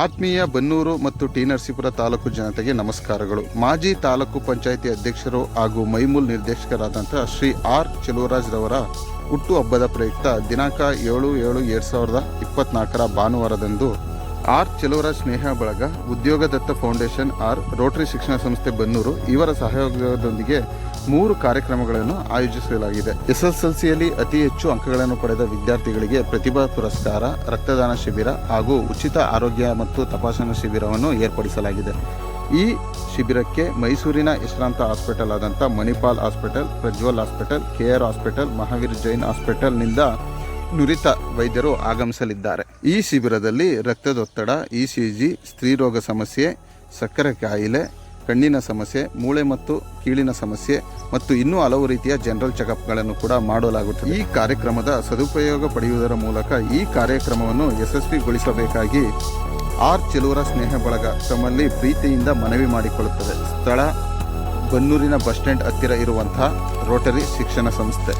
ಆತ್ಮೀಯ ಬನ್ನೂರು ಮತ್ತು ಟಿ ನರಸೀಪುರ ತಾಲೂಕು ಜನತೆಗೆ ನಮಸ್ಕಾರಗಳು. ಮಾಜಿ ತಾಲೂಕು ಪಂಚಾಯಿತಿ ಅಧ್ಯಕ್ಷರು ಹಾಗೂ ಮೈಮೂಲ್ ನಿರ್ದೇಶಕರಾದಂಥ ಶ್ರೀ ಆರ್ ಚೆಲುವರಾಜ್ ರವರ ಹುಟ್ಟು ಹಬ್ಬದ ಪ್ರಯುಕ್ತ ದಿನಾಂಕ ಏಳು ಏಳು ಎರಡು ಸಾವಿರದ ಇಪ್ಪತ್ನಾಲ್ಕರ ಭಾನುವಾರದಂದು ಆರ್ ಚೆಲುವರ ಸ್ನೇಹ ಬಳಗ ಉದ್ಯೋಗದತ್ತ ಫೌಂಡೇಶನ್, ಆರ್ ರೋಟರಿ ಶಿಕ್ಷಣ ಸಂಸ್ಥೆ ಬನ್ನೂರು ಇವರ ಸಹಯೋಗದೊಂದಿಗೆ ಮೂರು ಕಾರ್ಯಕ್ರಮಗಳನ್ನು ಆಯೋಜಿಸಲಾಗಿದೆ. ಎಸ್ಎಸ್ಎಲ್ಸಿಯಲ್ಲಿ ಅತಿ ಹೆಚ್ಚು ಅಂಕಗಳನ್ನು ಪಡೆದ ವಿದ್ಯಾರ್ಥಿಗಳಿಗೆ ಪ್ರತಿಭಾ ಪುರಸ್ಕಾರ, ರಕ್ತದಾನ ಶಿಬಿರ ಹಾಗೂ ಉಚಿತ ಆರೋಗ್ಯ ಮತ್ತು ತಪಾಸಣಾ ಶಿಬಿರವನ್ನು ಏರ್ಪಡಿಸಲಾಗಿದೆ. ಈ ಶಿಬಿರಕ್ಕೆ ಮೈಸೂರಿನ ಯಶರಾಂತ ಹಾಸ್ಪಿಟಲ್ ಆದಂಥ Manipal hospital, Prajwal hospital, K R hospital, Mahavir Jain ಹಾಸ್ಪಿಟಲ್ನಿಂದ ನುರಿತ ವೈದ್ಯರು ಆಗಮಿಸಲಿದ್ದಾರೆ. ಈ ಶಿಬಿರದಲ್ಲಿ ರಕ್ತದೊತ್ತಡ ಇ ಸಿ ಜಿ ಸ್ತ್ರೀರೋಗ ಸಮಸ್ಯೆ, ಸಕ್ಕರೆ ಕಾಯಿಲೆ, ಕಣ್ಣಿನ ಸಮಸ್ಯೆ, ಮೂಳೆ ಮತ್ತು ಕೀಳಿನ ಸಮಸ್ಯೆ ಮತ್ತು ಇನ್ನೂ ಹಲವು ರೀತಿಯ ಜನರಲ್ ಚೆಕಪ್ಗಳನ್ನು ಕೂಡ ಮಾಡಲಾಗುತ್ತದೆ. ಈ ಕಾರ್ಯಕ್ರಮದ ಸದುಪಯೋಗ ಪಡೆಯುವುದರ ಮೂಲಕ ಈ ಕಾರ್ಯಕ್ರಮವನ್ನು ಯಶಸ್ವಿಗೊಳಿಸಬೇಕಾಗಿ ಆರ್ ಚೆಲುವರ ಸ್ನೇಹ ಬಳಗ ತಮ್ಮಲ್ಲಿ ಪ್ರೀತಿಯಿಂದ ಮನವಿ ಮಾಡಿಕೊಳ್ಳುತ್ತದೆ. ಸ್ಥಳ, ಬನ್ನೂರಿನ ಬಸ್ ಸ್ಟ್ಯಾಂಡ್ ಹತ್ತಿರ ಇರುವಂತಹ ರೋಟರಿ ಶಿಕ್ಷಣ ಸಂಸ್ಥೆ.